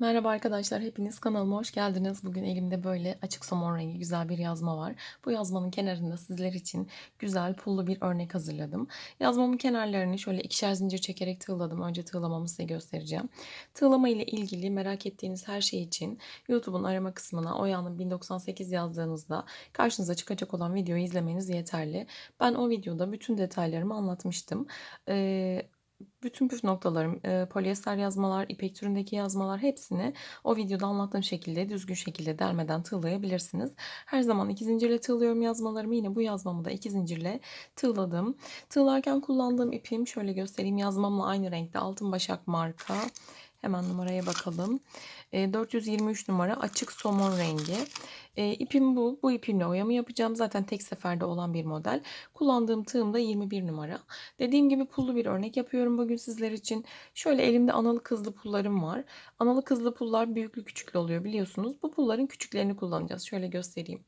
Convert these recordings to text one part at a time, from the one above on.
Merhaba arkadaşlar, hepiniz kanalıma hoş geldiniz. Bugün elimde böyle açık somon rengi güzel bir yazma var. Bu yazmanın kenarında sizler için güzel pullu bir örnek hazırladım. Yazmamın kenarlarını şöyle ikişer zincir çekerek tığladım. Önce tığlamamı size göstereceğim. Tığlama ile ilgili merak ettiğiniz her şey için YouTube'un arama kısmına Oya'nın 1098 yazdığınızda karşınıza çıkacak olan videoyu izlemeniz yeterli. Ben o videoda bütün detaylarımı anlatmıştım. Ee, bütün püf noktalarım, e, polyester yazmalar, ipek türündeki yazmalar hepsini o videoda anlattığım şekilde düzgün şekilde delmeden tığlayabilirsiniz. Her zaman iki zincirle tığlıyorum yazmalarımı. Yine bu yazmamı da iki zincirle tığladım. Tığlarken kullandığım ipim şöyle göstereyim. Yazmamla aynı renkte altın başak marka. Hemen numaraya bakalım. E, 423 numara açık somon rengi. E, ipim bu. Bu ipimle oyamı yapacağım. Zaten tek seferde olan bir model. Kullandığım tığım da 21 numara. Dediğim gibi pullu bir örnek yapıyorum bugün sizler için. Şöyle elimde analı kızlı pullarım var. Analı kızlı pullar büyüklü küçüklü oluyor biliyorsunuz. Bu pulların küçüklerini kullanacağız. Şöyle göstereyim.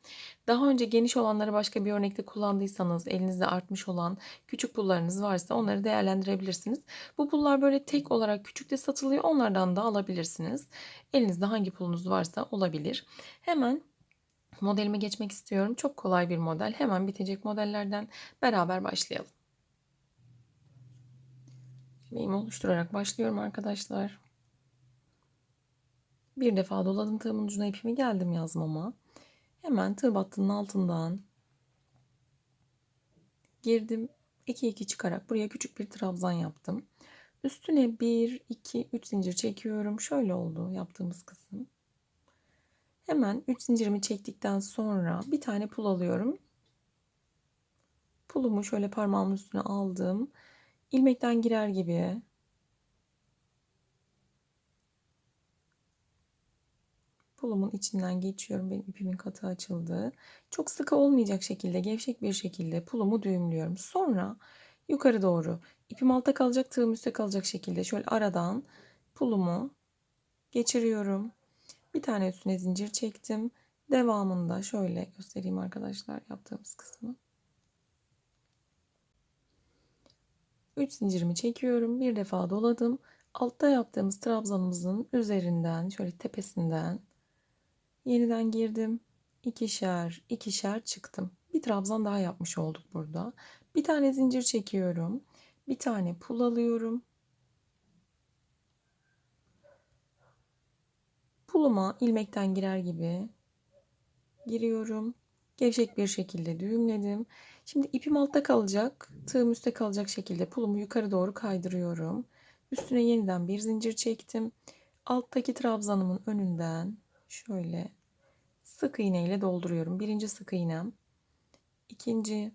Daha önce geniş olanları başka bir örnekte kullandıysanız elinizde artmış olan küçük pullarınız varsa onları değerlendirebilirsiniz. Bu pullar böyle tek olarak küçükte satılıyor. Onlardan da alabilirsiniz. Elinizde hangi pulunuz varsa olabilir. Hemen modelime geçmek istiyorum. Çok kolay bir model. Hemen bitecek modellerden beraber başlayalım. Ilmeğimi oluşturarak başlıyorum arkadaşlar. Bir defa doladım tığımın ucuna ipimi geldim yazmama. Hemen tığ battının altından girdim. 2 2 çıkarak buraya küçük bir trabzan yaptım. Üstüne 1 2 3 zincir çekiyorum. Şöyle oldu yaptığımız kısım. Hemen 3 zincirimi çektikten sonra bir tane pul alıyorum. Pulumu şöyle parmağımın üstüne aldım. İlmekten girer gibi pulumun içinden geçiyorum. Benim ipimin katı açıldı. Çok sıkı olmayacak şekilde, gevşek bir şekilde pulumu düğümlüyorum. Sonra yukarı doğru ipim altta kalacak, tığım üstte kalacak şekilde şöyle aradan pulumu geçiriyorum. Bir tane üstüne zincir çektim. Devamında şöyle göstereyim arkadaşlar yaptığımız kısmı. 3 zincirimi çekiyorum. Bir defa doladım. Altta yaptığımız trabzanımızın üzerinden şöyle tepesinden yeniden girdim. İkişer, ikişer çıktım. Bir trabzan daha yapmış olduk burada. Bir tane zincir çekiyorum. Bir tane pul alıyorum. Puluma ilmekten girer gibi giriyorum. Gevşek bir şekilde düğümledim. Şimdi ipim altta kalacak, tığım üstte kalacak şekilde pulumu yukarı doğru kaydırıyorum. Üstüne yeniden bir zincir çektim. Alttaki trabzanımın önünden şöyle sık iğne ile dolduruyorum. Birinci sık iğnem, ikinci,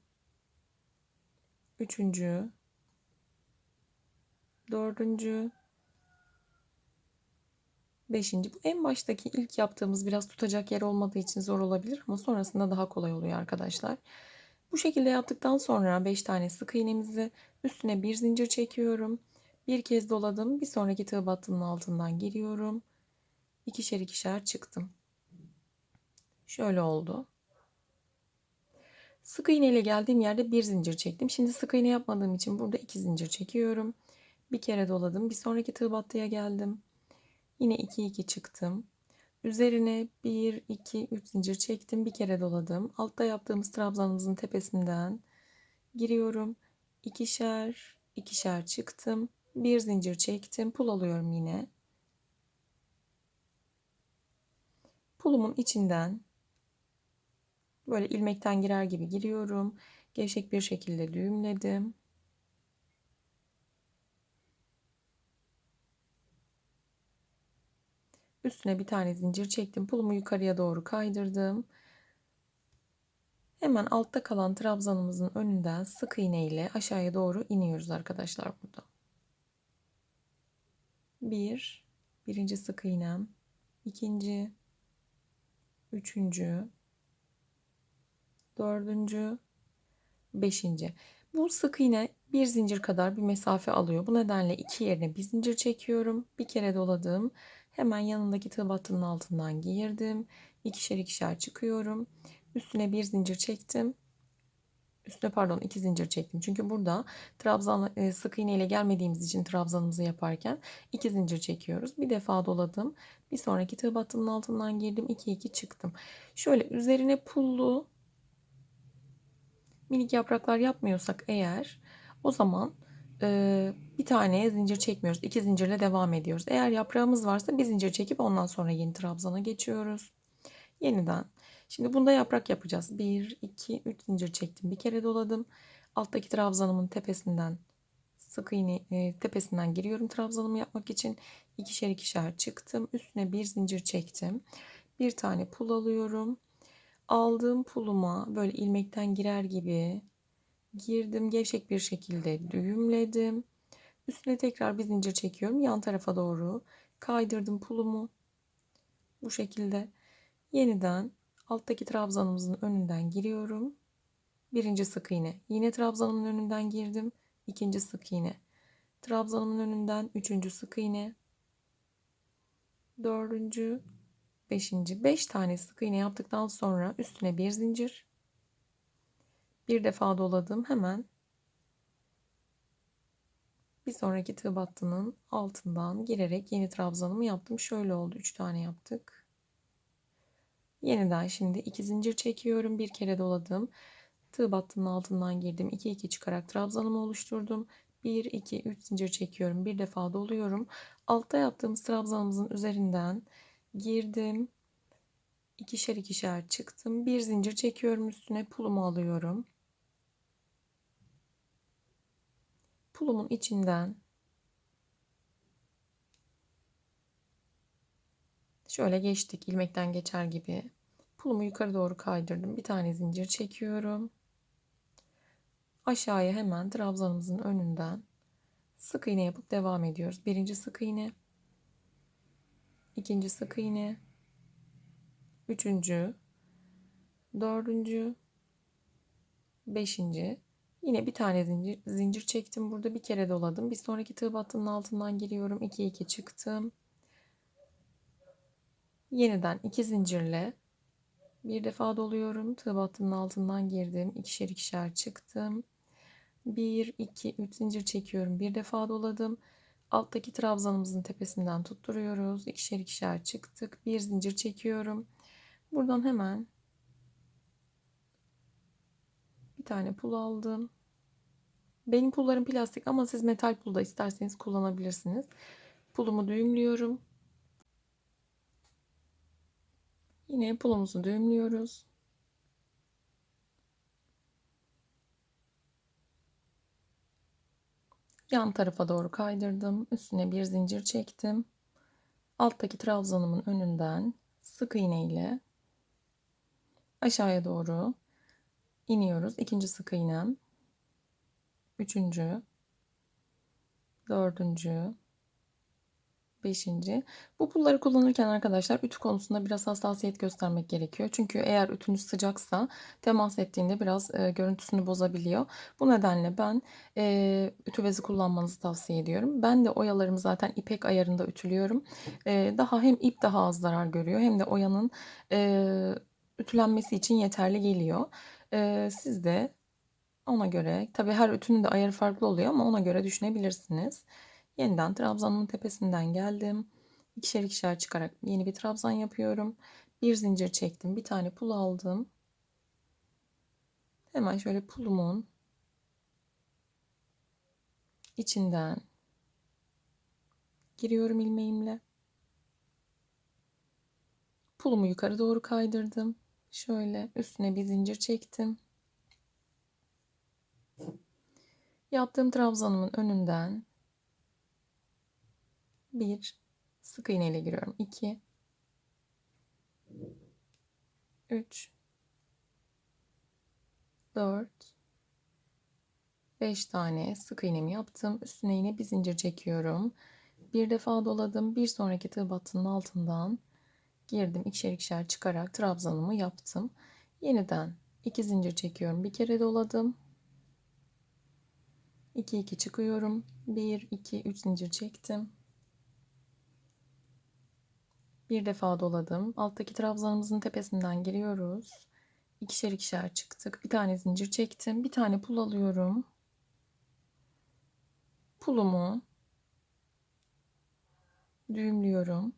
üçüncü, dördüncü, Beşinci. Bu en baştaki ilk yaptığımız biraz tutacak yer olmadığı için zor olabilir ama sonrasında daha kolay oluyor arkadaşlar. Bu şekilde yaptıktan sonra 5 tane sık iğnemizi üstüne bir zincir çekiyorum. Bir kez doladım. Bir sonraki tığ battının altından giriyorum. İkişer ikişer çıktım. Şöyle oldu. Sık iğne ile geldiğim yerde bir zincir çektim. Şimdi sık iğne yapmadığım için burada iki zincir çekiyorum. Bir kere doladım. Bir sonraki tığ battıya geldim. Yine 2 2 çıktım. Üzerine 1 2 3 zincir çektim. Bir kere doladım. Altta yaptığımız trabzanımızın tepesinden giriyorum. İkişer, ikişer çıktım. Bir zincir çektim. Pul alıyorum yine. Pulumun içinden böyle ilmekten girer gibi giriyorum. Gevşek bir şekilde düğümledim. Üstüne bir tane zincir çektim. Pulumu yukarıya doğru kaydırdım. Hemen altta kalan trabzanımızın önünden sık iğne ile aşağıya doğru iniyoruz arkadaşlar burada. Bir, birinci sık iğnem, ikinci, üçüncü, dördüncü, beşinci. Bu sık iğne bir zincir kadar bir mesafe alıyor. Bu nedenle iki yerine bir zincir çekiyorum. Bir kere doladım. Hemen yanındaki tığ battının altından girdim. İkişer ikişer çıkıyorum. Üstüne bir zincir çektim. Üstüne pardon 2 zincir çektim. Çünkü burada trabzan e, sık iğne ile gelmediğimiz için trabzanımızı yaparken 2 zincir çekiyoruz. Bir defa doladım. Bir sonraki tığ battının altından girdim. 2 2 çıktım. Şöyle üzerine pullu minik yapraklar yapmıyorsak eğer o zaman e, bir tane zincir çekmiyoruz. İki zincirle devam ediyoruz. Eğer yaprağımız varsa bir zincir çekip ondan sonra yeni trabzana geçiyoruz. Yeniden. Şimdi bunda yaprak yapacağız. 1, 2, 3 zincir çektim. Bir kere doladım. Alttaki trabzanımın tepesinden sık iğne e, tepesinden giriyorum trabzanımı yapmak için. ikişer ikişer çıktım. Üstüne bir zincir çektim. Bir tane pul alıyorum. Aldığım puluma böyle ilmekten girer gibi girdim. Gevşek bir şekilde düğümledim. Üstüne tekrar bir zincir çekiyorum. Yan tarafa doğru kaydırdım pulumu. Bu şekilde yeniden alttaki trabzanımızın önünden giriyorum. Birinci sık iğne. Yine trabzanımın önünden girdim. İkinci sık iğne. Trabzanımın önünden üçüncü sık iğne. Dördüncü, beşinci. Beş tane sık iğne yaptıktan sonra üstüne bir zincir. Bir defa doladım. Hemen bir sonraki tığ battının altından girerek yeni trabzanımı yaptım. Şöyle oldu. Üç tane yaptık. Yeniden şimdi iki zincir çekiyorum. Bir kere doladım. Tığ battının altından girdim. 2 2 çıkarak trabzanımı oluşturdum. 1 2 3 zincir çekiyorum. Bir defa doluyorum. Altta yaptığımız trabzanımızın üzerinden girdim. İkişer ikişer çıktım. Bir zincir çekiyorum üstüne pulumu alıyorum. Pulumun içinden şöyle geçtik ilmekten geçer gibi. Pulumu yukarı doğru kaydırdım. Bir tane zincir çekiyorum. Aşağıya hemen trabzanımızın önünden sık iğne yapıp devam ediyoruz. Birinci sık iğne, ikinci sık iğne, üçüncü, dördüncü, beşinci. Yine bir tane zincir, zincir çektim. Burada bir kere doladım. Bir sonraki tığ battının altından giriyorum. 2 2 çıktım. Yeniden iki zincirle bir defa doluyorum. Tığ battının altından girdim. İkişer ikişer çıktım. 1, 2, 3 zincir çekiyorum. Bir defa doladım. Alttaki trabzanımızın tepesinden tutturuyoruz. İkişer ikişer çıktık. Bir zincir çekiyorum. Buradan hemen bir tane pul aldım. Benim pullarım plastik ama siz metal pul da isterseniz kullanabilirsiniz. Pulumu düğümlüyorum. Yine pulumuzu düğümlüyoruz. Yan tarafa doğru kaydırdım. Üstüne bir zincir çektim. Alttaki trabzanımın önünden sık iğne ile aşağıya doğru iniyoruz. İkinci sık iğnem. Üçüncü. Dördüncü. Beşinci. Bu pulları kullanırken arkadaşlar ütü konusunda biraz hassasiyet göstermek gerekiyor. Çünkü eğer ütünüz sıcaksa temas ettiğinde biraz e, görüntüsünü bozabiliyor. Bu nedenle ben e, ütü bezi kullanmanızı tavsiye ediyorum. Ben de oyalarımı zaten ipek ayarında ütülüyorum. E, daha hem ip daha az zarar görüyor hem de oyanın e, ütülenmesi için yeterli geliyor. E, siz de ona göre tabi her ütünün de ayarı farklı oluyor ama ona göre düşünebilirsiniz. Yeniden trabzanın tepesinden geldim. İkişer ikişer çıkarak yeni bir trabzan yapıyorum. Bir zincir çektim. Bir tane pul aldım. Hemen şöyle pulumun içinden giriyorum ilmeğimle. Pulumu yukarı doğru kaydırdım. Şöyle üstüne bir zincir çektim. Yaptığım trabzanımın önünden bir sık iğne ile giriyorum. 2 3 4 5 tane sık iğnemi yaptım. Üstüne yine bir zincir çekiyorum. Bir defa doladım. Bir sonraki tığ battının altından girdim. ikişer ikişer çıkarak trabzanımı yaptım. Yeniden iki zincir çekiyorum. Bir kere doladım. 2 2 çıkıyorum. 1 2 3 zincir çektim. Bir defa doladım. Alttaki trabzanımızın tepesinden giriyoruz. İkişer ikişer çıktık. Bir tane zincir çektim. Bir tane pul alıyorum. Pulumu düğümlüyorum.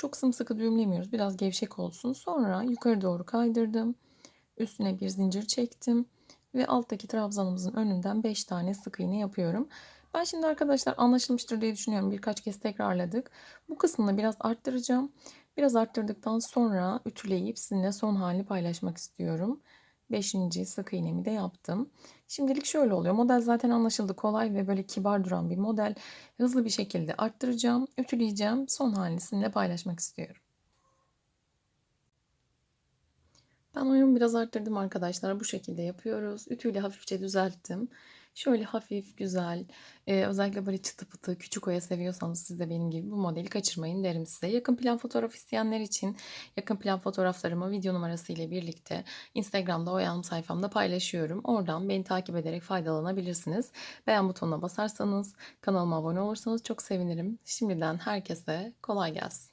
Çok sımsıkı düğümlemiyoruz. Biraz gevşek olsun. Sonra yukarı doğru kaydırdım. Üstüne bir zincir çektim. Ve alttaki trabzanımızın önünden 5 tane sık iğne yapıyorum. Ben şimdi arkadaşlar anlaşılmıştır diye düşünüyorum. Birkaç kez tekrarladık. Bu kısmını biraz arttıracağım. Biraz arttırdıktan sonra ütüleyip sizinle son halini paylaşmak istiyorum. 5. sık iğnemi de yaptım. Şimdilik şöyle oluyor. Model zaten anlaşıldı. Kolay ve böyle kibar duran bir model. Hızlı bir şekilde arttıracağım, ütüleyeceğim. Son halini sizinle paylaşmak istiyorum. Ben oyunu biraz arttırdım arkadaşlar. Bu şekilde yapıyoruz. Ütüyle hafifçe düzelttim. Şöyle hafif, güzel, e, özellikle böyle çıtı pıtı, küçük oya seviyorsanız siz de benim gibi bu modeli kaçırmayın derim size. Yakın plan fotoğraf isteyenler için yakın plan fotoğraflarımı video numarası ile birlikte Instagram'da Oyalım sayfamda paylaşıyorum. Oradan beni takip ederek faydalanabilirsiniz. Beğen butonuna basarsanız, kanalıma abone olursanız çok sevinirim. Şimdiden herkese kolay gelsin.